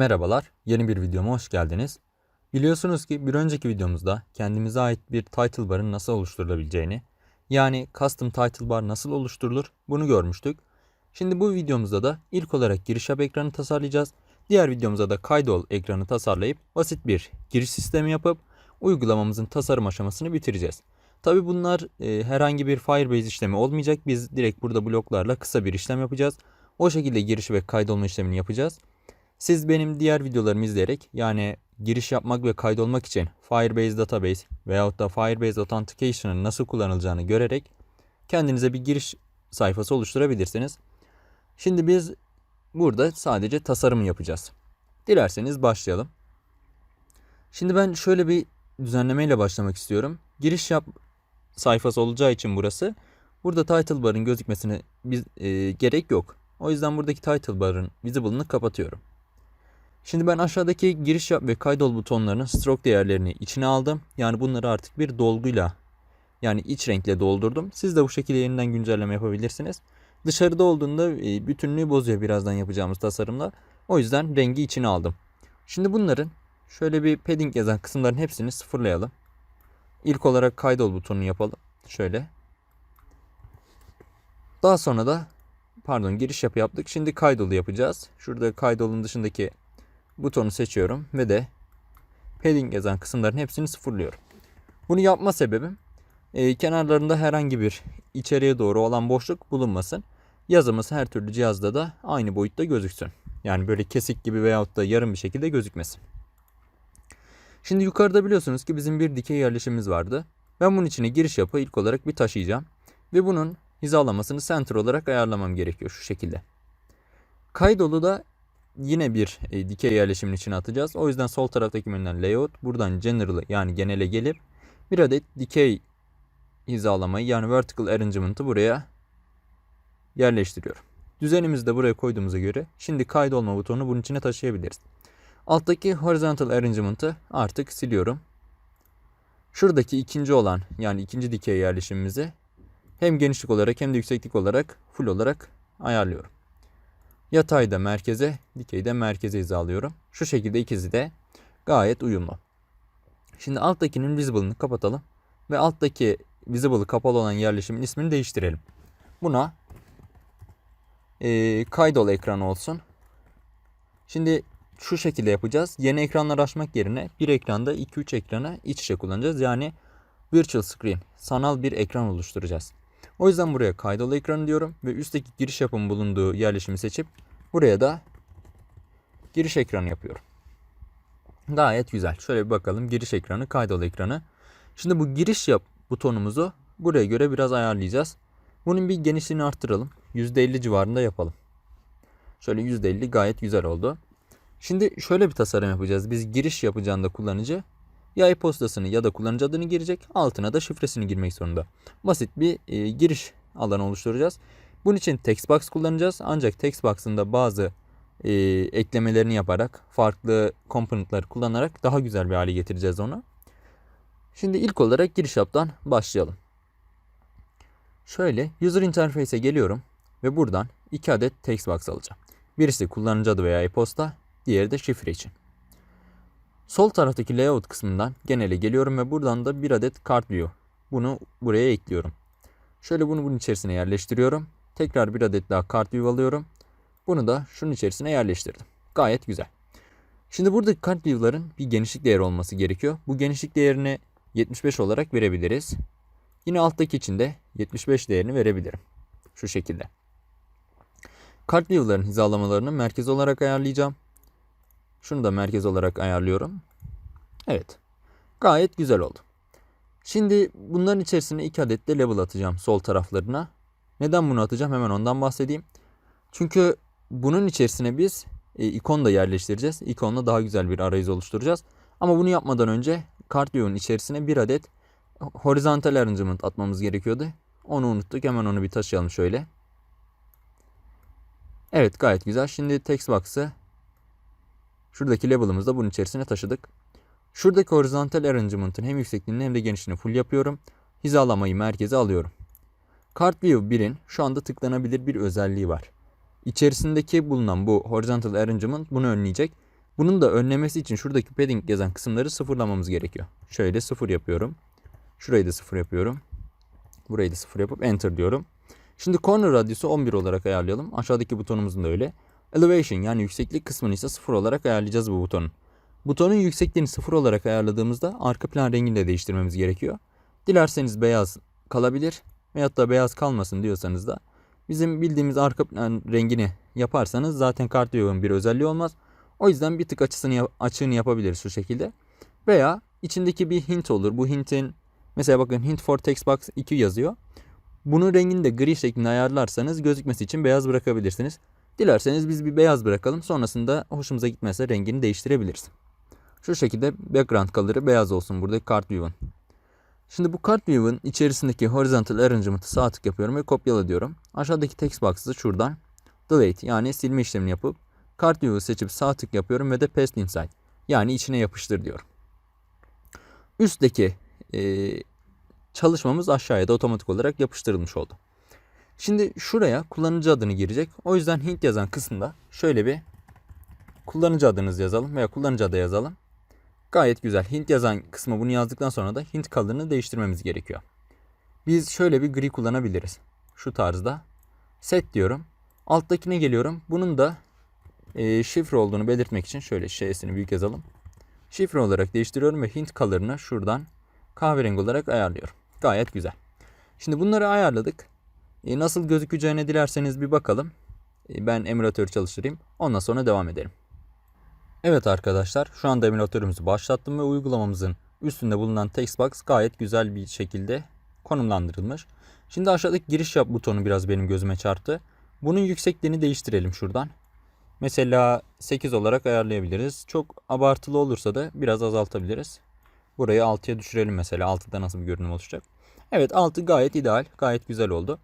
Merhabalar, yeni bir videoma hoş geldiniz. Biliyorsunuz ki bir önceki videomuzda kendimize ait bir title bar'ın nasıl oluşturulabileceğini, yani custom title bar nasıl oluşturulur bunu görmüştük. Şimdi bu videomuzda da ilk olarak giriş yap ekranı tasarlayacağız. Diğer videomuzda da kaydol ekranı tasarlayıp basit bir giriş sistemi yapıp uygulamamızın tasarım aşamasını bitireceğiz. Tabi bunlar e, herhangi bir Firebase işlemi olmayacak. Biz direkt burada bloklarla kısa bir işlem yapacağız. O şekilde giriş ve kaydolma işlemini yapacağız. Siz benim diğer videolarımı izleyerek yani giriş yapmak ve kaydolmak için Firebase Database veyahut da Firebase Authentication'ın nasıl kullanılacağını görerek kendinize bir giriş sayfası oluşturabilirsiniz. Şimdi biz burada sadece tasarım yapacağız. Dilerseniz başlayalım. Şimdi ben şöyle bir düzenlemeyle başlamak istiyorum. Giriş yap sayfası olacağı için burası. Burada title bar'ın gözükmesine biz, e, gerek yok. O yüzden buradaki title bar'ın visible'ını kapatıyorum. Şimdi ben aşağıdaki giriş yap ve kaydol butonlarının stroke değerlerini içine aldım. Yani bunları artık bir dolguyla yani iç renkle doldurdum. Siz de bu şekilde yeniden güncelleme yapabilirsiniz. Dışarıda olduğunda e, bütünlüğü bozuyor birazdan yapacağımız tasarımla. O yüzden rengi içine aldım. Şimdi bunların şöyle bir padding yazan kısımların hepsini sıfırlayalım. İlk olarak kaydol butonunu yapalım. Şöyle. Daha sonra da pardon giriş yapı yaptık. Şimdi kaydolu yapacağız. Şurada kaydolun dışındaki butonu seçiyorum ve de padding yazan kısımların hepsini sıfırlıyorum. Bunu yapma sebebim e, kenarlarında herhangi bir içeriye doğru olan boşluk bulunmasın. Yazımız her türlü cihazda da aynı boyutta gözüksün. Yani böyle kesik gibi veyahut da yarım bir şekilde gözükmesin. Şimdi yukarıda biliyorsunuz ki bizim bir dikey yerleşimimiz vardı. Ben bunun içine giriş yapı ilk olarak bir taşıyacağım. Ve bunun hizalamasını center olarak ayarlamam gerekiyor şu şekilde. Kaydolu da yine bir e, dikey yerleşimin içine atacağız. O yüzden sol taraftaki menüden layout, buradan general yani genele gelip bir adet dikey hizalamayı yani vertical arrangement'ı buraya yerleştiriyorum. Düzenimizi de buraya koyduğumuza göre şimdi kaydolma butonunu bunun içine taşıyabiliriz. Alttaki horizontal arrangement'ı artık siliyorum. Şuradaki ikinci olan yani ikinci dikey yerleşimimizi hem genişlik olarak hem de yükseklik olarak full olarak ayarlıyorum. Yatayda merkeze, dikeyde merkeze hizalıyorum. Şu şekilde ikisi de gayet uyumlu. Şimdi alttakinin visible'ını kapatalım ve alttaki visible kapalı olan yerleşimin ismini değiştirelim. Buna e, kaydol ekranı olsun. Şimdi şu şekilde yapacağız. Yeni ekranlar açmak yerine bir ekranda 2-3 ekranı iç içe kullanacağız. Yani virtual screen, sanal bir ekran oluşturacağız. O yüzden buraya kaydol ekranı diyorum ve üstteki giriş yapım bulunduğu yerleşimi seçip buraya da giriş ekranı yapıyorum. Gayet güzel. Şöyle bir bakalım. Giriş ekranı, kaydol ekranı. Şimdi bu giriş yap butonumuzu buraya göre biraz ayarlayacağız. Bunun bir genişliğini arttıralım. %50 civarında yapalım. Şöyle %50 gayet güzel oldu. Şimdi şöyle bir tasarım yapacağız. Biz giriş yapacağında kullanıcı ya e-postasını ya da kullanıcı adını girecek. Altına da şifresini girmek zorunda. Basit bir e, giriş alanı oluşturacağız. Bunun için textbox kullanacağız. Ancak textbox'ın da bazı e, eklemelerini yaparak farklı komponentler kullanarak daha güzel bir hale getireceğiz onu. Şimdi ilk olarak giriş yaptan başlayalım. Şöyle user interface'e geliyorum ve buradan iki adet textbox alacağım. Birisi kullanıcı adı veya e-posta, diğeri de şifre için. Sol taraftaki layout kısmından genele geliyorum ve buradan da bir adet kart view. Bunu buraya ekliyorum. Şöyle bunu bunun içerisine yerleştiriyorum. Tekrar bir adet daha kart view alıyorum. Bunu da şunun içerisine yerleştirdim. Gayet güzel. Şimdi buradaki kart view'ların bir genişlik değeri olması gerekiyor. Bu genişlik değerini 75 olarak verebiliriz. Yine alttaki için de 75 değerini verebilirim. Şu şekilde. Kart view'ların hizalamalarını merkez olarak ayarlayacağım. Şunu da merkez olarak ayarlıyorum. Evet. Gayet güzel oldu. Şimdi bunların içerisine iki adet de level atacağım sol taraflarına. Neden bunu atacağım? Hemen ondan bahsedeyim. Çünkü bunun içerisine biz e, ikon da yerleştireceğiz. İkonla daha güzel bir arayüz oluşturacağız. Ama bunu yapmadan önce kart view'un içerisine bir adet horizontal arrangement atmamız gerekiyordu. Onu unuttuk. Hemen onu bir taşıyalım şöyle. Evet gayet güzel. Şimdi text box'ı şuradaki label'ımızı da bunun içerisine taşıdık. Şuradaki horizontal arrangement'ın hem yüksekliğini hem de genişliğini full yapıyorum. Hizalamayı merkeze alıyorum. Kart View 1'in şu anda tıklanabilir bir özelliği var. İçerisindeki bulunan bu horizontal arrangement bunu önleyecek. Bunun da önlemesi için şuradaki padding yazan kısımları sıfırlamamız gerekiyor. Şöyle sıfır yapıyorum. Şurayı da sıfır yapıyorum. Burayı da sıfır yapıp enter diyorum. Şimdi corner radyosu 11 olarak ayarlayalım. Aşağıdaki butonumuzun da öyle. Elevation yani yükseklik kısmını ise sıfır olarak ayarlayacağız bu butonun. Butonun yüksekliğini sıfır olarak ayarladığımızda arka plan rengini de değiştirmemiz gerekiyor. Dilerseniz beyaz kalabilir veyahut da beyaz kalmasın diyorsanız da bizim bildiğimiz arka plan rengini yaparsanız zaten CartView'un bir özelliği olmaz. O yüzden bir tık açısını açığını yapabiliriz şu şekilde. Veya içindeki bir hint olur. Bu hintin mesela bakın hint for text box 2 yazıyor. Bunun rengini de gri şeklinde ayarlarsanız gözükmesi için beyaz bırakabilirsiniz. Dilerseniz biz bir beyaz bırakalım. Sonrasında hoşumuza gitmezse rengini değiştirebiliriz. Şu şekilde background color'ı beyaz olsun buradaki CartView'un. Şimdi bu CartView'un içerisindeki horizontal arrangement'ı sağ tık yapıyorum ve kopyala diyorum. Aşağıdaki text box'ı şuradan delete yani silme işlemini yapıp CartView'u seçip sağ tık yapıyorum ve de paste inside yani içine yapıştır diyorum. Üstteki e, çalışmamız aşağıya da otomatik olarak yapıştırılmış oldu. Şimdi şuraya kullanıcı adını girecek. O yüzden hint yazan kısımda şöyle bir kullanıcı adınızı yazalım veya kullanıcı adı yazalım. Gayet güzel. Hint yazan kısmı bunu yazdıktan sonra da hint color'ını değiştirmemiz gerekiyor. Biz şöyle bir gri kullanabiliriz. Şu tarzda. Set diyorum. Alttakine geliyorum. Bunun da e, şifre olduğunu belirtmek için şöyle şeysini büyük yazalım. Şifre olarak değiştiriyorum ve hint color'ını şuradan kahverengi olarak ayarlıyorum. Gayet güzel. Şimdi bunları ayarladık. E, nasıl gözükeceğine dilerseniz bir bakalım. E, ben emülatörü çalıştırayım. Ondan sonra devam edelim. Evet arkadaşlar şu anda emülatörümüzü başlattım ve uygulamamızın üstünde bulunan textbox gayet güzel bir şekilde konumlandırılmış. Şimdi aşağıdaki giriş yap butonu biraz benim gözüme çarptı. Bunun yüksekliğini değiştirelim şuradan. Mesela 8 olarak ayarlayabiliriz. Çok abartılı olursa da biraz azaltabiliriz. Burayı 6'ya düşürelim mesela. 6'da nasıl bir görünüm oluşacak? Evet 6 gayet ideal. Gayet güzel oldu.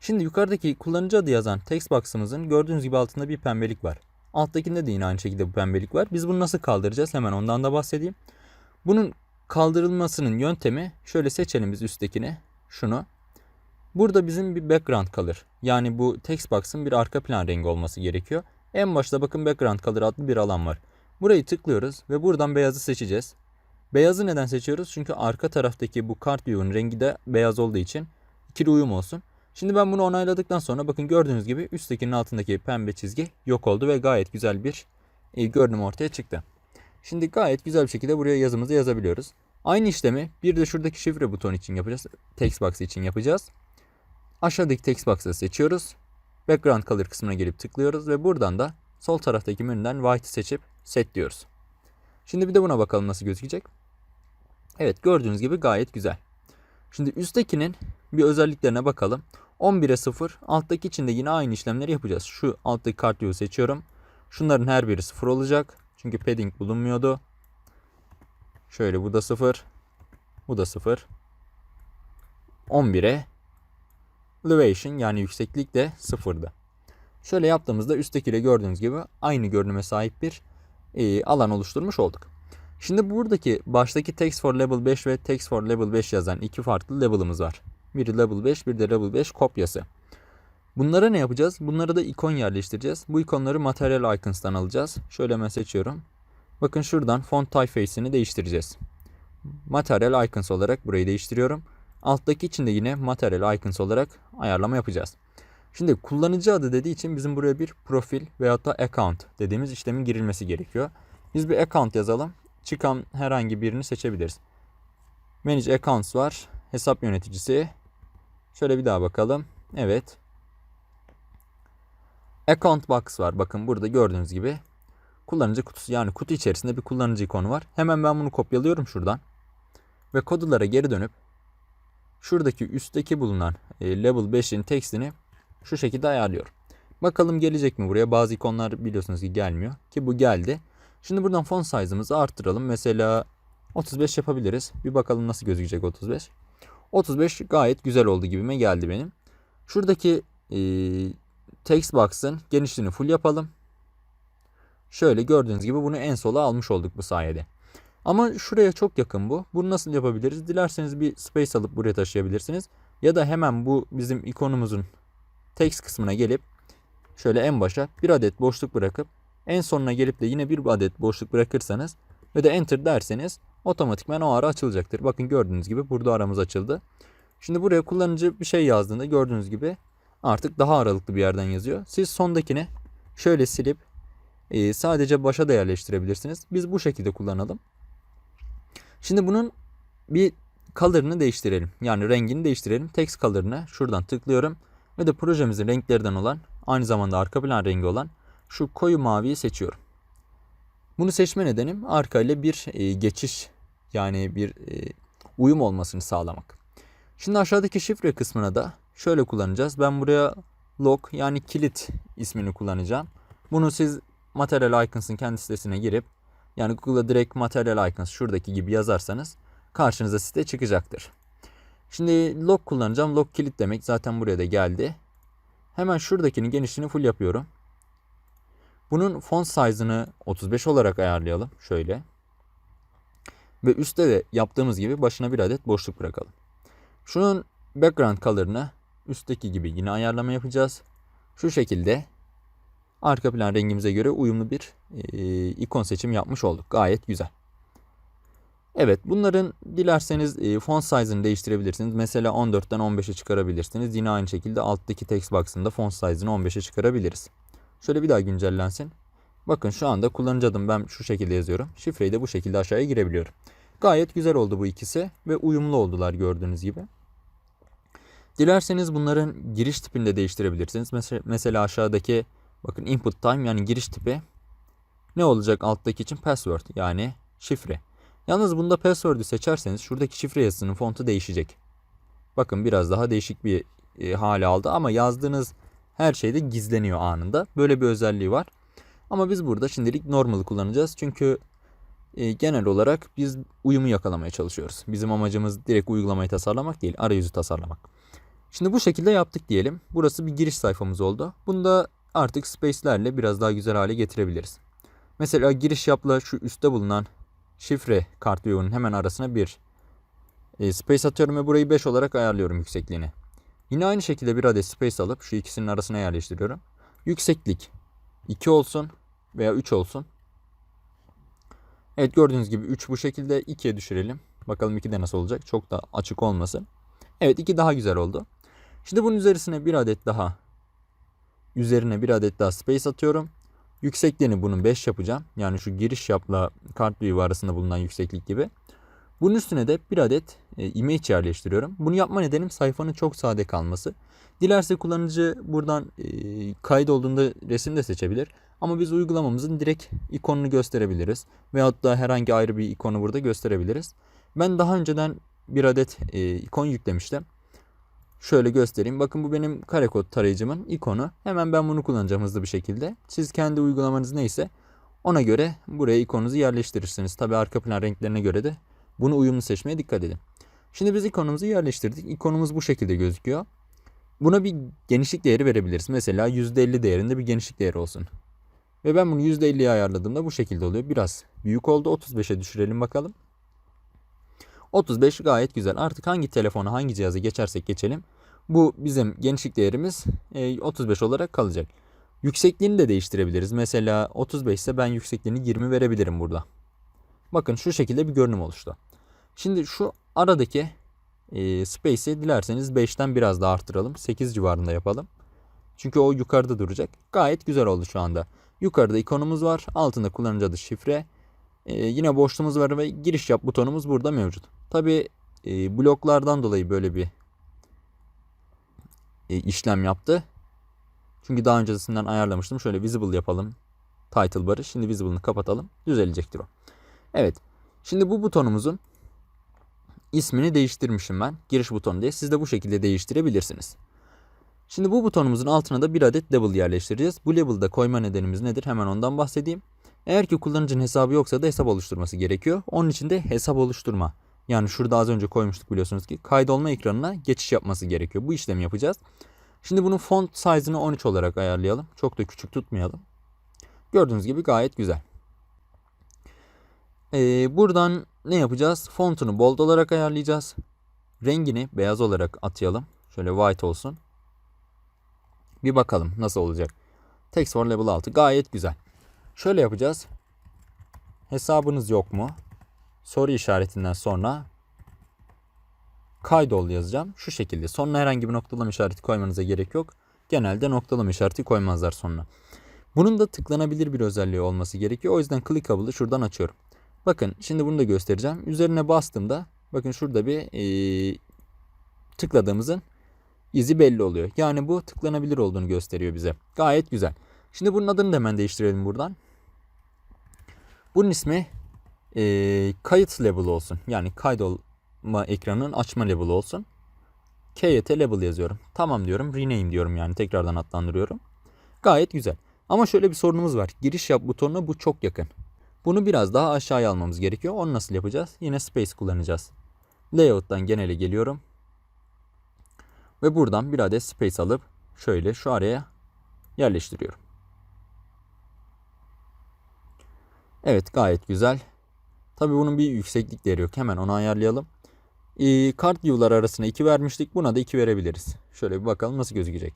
Şimdi yukarıdaki kullanıcı adı yazan text box'ımızın gördüğünüz gibi altında bir pembelik var. Alttakinde de yine aynı şekilde bu pembelik var. Biz bunu nasıl kaldıracağız? Hemen ondan da bahsedeyim. Bunun kaldırılmasının yöntemi şöyle seçelim biz üsttekini. Şunu. Burada bizim bir background kalır. Yani bu text box'ın bir arka plan rengi olması gerekiyor. En başta bakın background color adlı bir alan var. Burayı tıklıyoruz ve buradan beyazı seçeceğiz. Beyazı neden seçiyoruz? Çünkü arka taraftaki bu kart view'un rengi de beyaz olduğu için ikili uyum olsun. Şimdi ben bunu onayladıktan sonra bakın gördüğünüz gibi üsttekinin altındaki pembe çizgi yok oldu ve gayet güzel bir e, görünüm ortaya çıktı. Şimdi gayet güzel bir şekilde buraya yazımızı yazabiliyoruz. Aynı işlemi bir de şuradaki şifre butonu için yapacağız. Text box için yapacağız. Aşağıdaki text box'ı seçiyoruz. Background color kısmına gelip tıklıyoruz ve buradan da sol taraftaki menüden white seçip set diyoruz. Şimdi bir de buna bakalım nasıl gözükecek. Evet gördüğünüz gibi gayet güzel. Şimdi üsttekinin bir özelliklerine bakalım. 11'e 0. Alttaki için de yine aynı işlemleri yapacağız. Şu alttaki kart view seçiyorum. Şunların her biri 0 olacak. Çünkü padding bulunmuyordu. Şöyle bu da 0. Bu da 0. 11'e elevation yani yükseklik de 0'dı. Şöyle yaptığımızda üsttekiyle gördüğünüz gibi aynı görünüme sahip bir e, alan oluşturmuş olduk. Şimdi buradaki baştaki text for level 5 ve text for level 5 yazan iki farklı level'ımız var. Biri level 5, bir de level 5 kopyası. Bunlara ne yapacağız? Bunlara da ikon yerleştireceğiz. Bu ikonları Material Icons'tan alacağız. Şöyle hemen seçiyorum. Bakın şuradan font typeface'ini değiştireceğiz. Material Icons olarak burayı değiştiriyorum. Alttaki için de yine Material Icons olarak ayarlama yapacağız. Şimdi kullanıcı adı dediği için bizim buraya bir profil veyahut da account dediğimiz işlemin girilmesi gerekiyor. Biz bir account yazalım. Çıkan herhangi birini seçebiliriz. Manage Accounts var. Hesap yöneticisi. Şöyle bir daha bakalım. Evet. Account Box var. Bakın burada gördüğünüz gibi kullanıcı kutusu yani kutu içerisinde bir kullanıcı ikonu var. Hemen ben bunu kopyalıyorum şuradan. Ve kodulara geri dönüp şuradaki üstteki bulunan e, level 5'in tekstini şu şekilde ayarlıyorum. Bakalım gelecek mi buraya? Bazı ikonlar biliyorsunuz ki gelmiyor. Ki bu geldi. Şimdi buradan font size'ımızı arttıralım. Mesela 35 yapabiliriz. Bir bakalım nasıl gözükecek 35. 35 gayet güzel oldu gibime geldi benim. Şuradaki e, text box'ın genişliğini full yapalım. Şöyle gördüğünüz gibi bunu en sola almış olduk bu sayede. Ama şuraya çok yakın bu. Bunu nasıl yapabiliriz? Dilerseniz bir space alıp buraya taşıyabilirsiniz. Ya da hemen bu bizim ikonumuzun text kısmına gelip şöyle en başa bir adet boşluk bırakıp En sonuna gelip de yine bir adet boşluk bırakırsanız ve de enter derseniz otomatikman o ara açılacaktır. Bakın gördüğünüz gibi burada aramız açıldı. Şimdi buraya kullanıcı bir şey yazdığında gördüğünüz gibi artık daha aralıklı bir yerden yazıyor. Siz sondakini şöyle silip e, sadece başa da yerleştirebilirsiniz. Biz bu şekilde kullanalım. Şimdi bunun bir color'ını değiştirelim. Yani rengini değiştirelim. Text color'ına şuradan tıklıyorum. Ve de projemizin renklerinden olan aynı zamanda arka plan rengi olan şu koyu maviyi seçiyorum. Bunu seçme nedenim arka ile bir e, geçiş yani bir e, uyum olmasını sağlamak. Şimdi aşağıdaki şifre kısmına da şöyle kullanacağız. Ben buraya log yani kilit ismini kullanacağım. Bunu siz Material Icons'ın kendi sitesine girip yani Google'a direkt Material Icons şuradaki gibi yazarsanız karşınıza site çıkacaktır. Şimdi log kullanacağım. Log kilit demek zaten buraya da geldi. Hemen şuradakinin genişliğini full yapıyorum. Bunun font size'ını 35 olarak ayarlayalım. Şöyle. Ve üstte de yaptığımız gibi başına bir adet boşluk bırakalım. Şunun background color'ını üstteki gibi yine ayarlama yapacağız. Şu şekilde arka plan rengimize göre uyumlu bir e, ikon seçim yapmış olduk. Gayet güzel. Evet bunların dilerseniz e, font size'ını değiştirebilirsiniz. Mesela 14'ten 15'e çıkarabilirsiniz. Yine aynı şekilde alttaki text box'ın da font size'ını 15'e çıkarabiliriz. Şöyle bir daha güncellensin. Bakın şu anda kullanıcı adım ben şu şekilde yazıyorum. Şifreyi de bu şekilde aşağıya girebiliyorum. Gayet güzel oldu bu ikisi ve uyumlu oldular gördüğünüz gibi. Dilerseniz bunların giriş tipini de değiştirebilirsiniz. Mesela, aşağıdaki bakın input time yani giriş tipi ne olacak alttaki için password yani şifre. Yalnız bunda password'ü seçerseniz şuradaki şifre yazısının fontu değişecek. Bakın biraz daha değişik bir e, hale aldı ama yazdığınız her şeyde gizleniyor anında. Böyle bir özelliği var. Ama biz burada şimdilik normal'ı kullanacağız. Çünkü e, genel olarak biz uyumu yakalamaya çalışıyoruz. Bizim amacımız direkt uygulamayı tasarlamak değil, arayüzü tasarlamak. Şimdi bu şekilde yaptık diyelim. Burası bir giriş sayfamız oldu. Bunda artık space'lerle biraz daha güzel hale getirebiliriz. Mesela giriş yapla şu üstte bulunan şifre kart view'un hemen arasına bir e, space atıyorum ve burayı 5 olarak ayarlıyorum yüksekliğini. Yine aynı şekilde bir adet space alıp şu ikisinin arasına yerleştiriyorum. Yükseklik 2 olsun veya 3 olsun. Evet gördüğünüz gibi 3 bu şekilde 2'ye düşürelim. Bakalım 2'de nasıl olacak. Çok da açık olmasın. Evet 2 daha güzel oldu. Şimdi bunun üzerine bir adet daha üzerine bir adet daha space atıyorum. Yüksekliğini bunun 5 yapacağım. Yani şu giriş yapla kart view arasında bulunan yükseklik gibi. Bunun üstüne de bir adet e, image yerleştiriyorum. Bunu yapma nedenim sayfanın çok sade kalması. Dilerse kullanıcı buradan e, kaydolduğunda resim de seçebilir. Ama biz uygulamamızın direkt ikonunu gösterebiliriz. Veyahut da herhangi ayrı bir ikonu burada gösterebiliriz. Ben daha önceden bir adet e, ikon yüklemiştim. Şöyle göstereyim. Bakın bu benim karekod tarayıcımın ikonu. Hemen ben bunu kullanacağım hızlı bir şekilde. Siz kendi uygulamanız neyse ona göre buraya ikonunuzu yerleştirirsiniz. Tabi arka plan renklerine göre de bunu uyumlu seçmeye dikkat edin. Şimdi biz ikonumuzu yerleştirdik. İkonumuz bu şekilde gözüküyor. Buna bir genişlik değeri verebiliriz. Mesela %50 değerinde bir genişlik değeri olsun. Ve ben bunu %50'ye ayarladığımda bu şekilde oluyor. Biraz büyük oldu. 35'e düşürelim bakalım. 35 gayet güzel. Artık hangi telefona hangi cihaza geçersek geçelim. Bu bizim genişlik değerimiz 35 e, olarak kalacak. Yüksekliğini de değiştirebiliriz. Mesela 35 ise ben yüksekliğini 20 verebilirim burada. Bakın şu şekilde bir görünüm oluştu. Şimdi şu aradaki e, space'i dilerseniz 5'ten biraz daha arttıralım. 8 civarında yapalım. Çünkü o yukarıda duracak. Gayet güzel oldu şu anda. Yukarıda ikonumuz var. Altında kullanıcı adı şifre. Ee, yine boşluğumuz var ve giriş yap butonumuz burada mevcut. Tabi e, bloklardan dolayı böyle bir e, işlem yaptı. Çünkü daha öncesinden ayarlamıştım. Şöyle visible yapalım. Title barı. Şimdi visible'ını kapatalım. Düzelecektir o. Evet. Şimdi bu butonumuzun ismini değiştirmişim ben. Giriş butonu diye. Siz de bu şekilde değiştirebilirsiniz. Şimdi bu butonumuzun altına da bir adet label yerleştireceğiz. Bu label'da koyma nedenimiz nedir? Hemen ondan bahsedeyim. Eğer ki kullanıcının hesabı yoksa da hesap oluşturması gerekiyor. Onun için de hesap oluşturma. Yani şurada az önce koymuştuk biliyorsunuz ki kaydolma ekranına geçiş yapması gerekiyor. Bu işlemi yapacağız. Şimdi bunun font size'ını 13 olarak ayarlayalım. Çok da küçük tutmayalım. Gördüğünüz gibi gayet güzel. Ee, buradan ne yapacağız? Fontunu bold olarak ayarlayacağız. Rengini beyaz olarak atayalım. Şöyle white olsun. Bir bakalım nasıl olacak. Text for Level 6 gayet güzel. Şöyle yapacağız. Hesabınız yok mu? Soru işaretinden sonra kaydol yazacağım. Şu şekilde. Sonuna herhangi bir noktalama işareti koymanıza gerek yok. Genelde noktalama işareti koymazlar sonuna. Bunun da tıklanabilir bir özelliği olması gerekiyor. O yüzden clickable'ı şuradan açıyorum. Bakın şimdi bunu da göstereceğim. Üzerine bastığımda bakın şurada bir ee, tıkladığımızın izi belli oluyor. Yani bu tıklanabilir olduğunu gösteriyor bize. Gayet güzel. Şimdi bunun adını da hemen değiştirelim buradan. Bunun ismi ee, kayıt level olsun. Yani kaydolma ekranının açma level olsun. KYT level yazıyorum. Tamam diyorum. Rename diyorum yani. Tekrardan adlandırıyorum. Gayet güzel. Ama şöyle bir sorunumuz var. Giriş yap butonuna bu çok yakın. Bunu biraz daha aşağıya almamız gerekiyor. Onu nasıl yapacağız? Yine space kullanacağız. Layout'tan genele geliyorum. Ve buradan bir adet space alıp şöyle şu araya yerleştiriyorum. Evet gayet güzel. Tabi bunun bir yükseklik değeri yok. Hemen onu ayarlayalım. Ee, kart view'lar arasına 2 vermiştik. Buna da 2 verebiliriz. Şöyle bir bakalım nasıl gözükecek.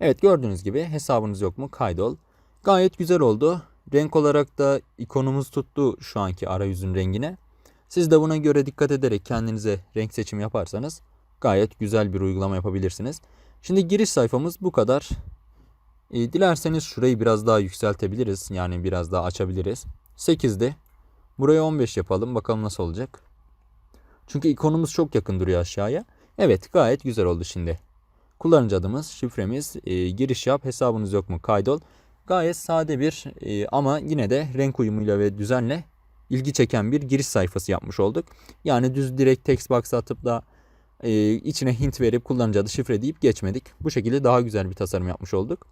Evet gördüğünüz gibi hesabınız yok mu? Kaydol. Gayet güzel oldu. Renk olarak da ikonumuz tuttu şu anki arayüzün rengine. Siz de buna göre dikkat ederek kendinize renk seçimi yaparsanız gayet güzel bir uygulama yapabilirsiniz. Şimdi giriş sayfamız bu kadar. E, dilerseniz şurayı biraz daha yükseltebiliriz. Yani biraz daha açabiliriz. 8'di. Buraya 15 yapalım. Bakalım nasıl olacak. Çünkü ikonumuz çok yakın duruyor aşağıya. Evet gayet güzel oldu şimdi. Kullanıcı adımız, şifremiz, e, giriş yap, hesabınız yok mu kaydol. Gayet sade bir e, ama yine de renk uyumuyla ve düzenle ilgi çeken bir giriş sayfası yapmış olduk. Yani düz direkt text box atıp da e, içine hint verip kullanıcı adı şifre deyip geçmedik. Bu şekilde daha güzel bir tasarım yapmış olduk.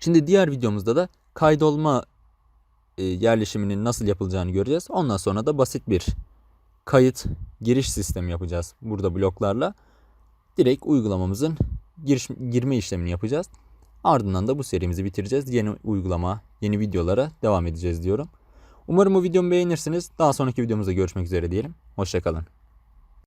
Şimdi diğer videomuzda da kaydolma e, yerleşiminin nasıl yapılacağını göreceğiz. Ondan sonra da basit bir kayıt giriş sistemi yapacağız burada bloklarla. Direkt uygulamamızın giriş, girme işlemini yapacağız. Ardından da bu serimizi bitireceğiz. Yeni uygulama, yeni videolara devam edeceğiz diyorum. Umarım bu videomu beğenirsiniz. Daha sonraki videomuzda görüşmek üzere diyelim. Hoşçakalın.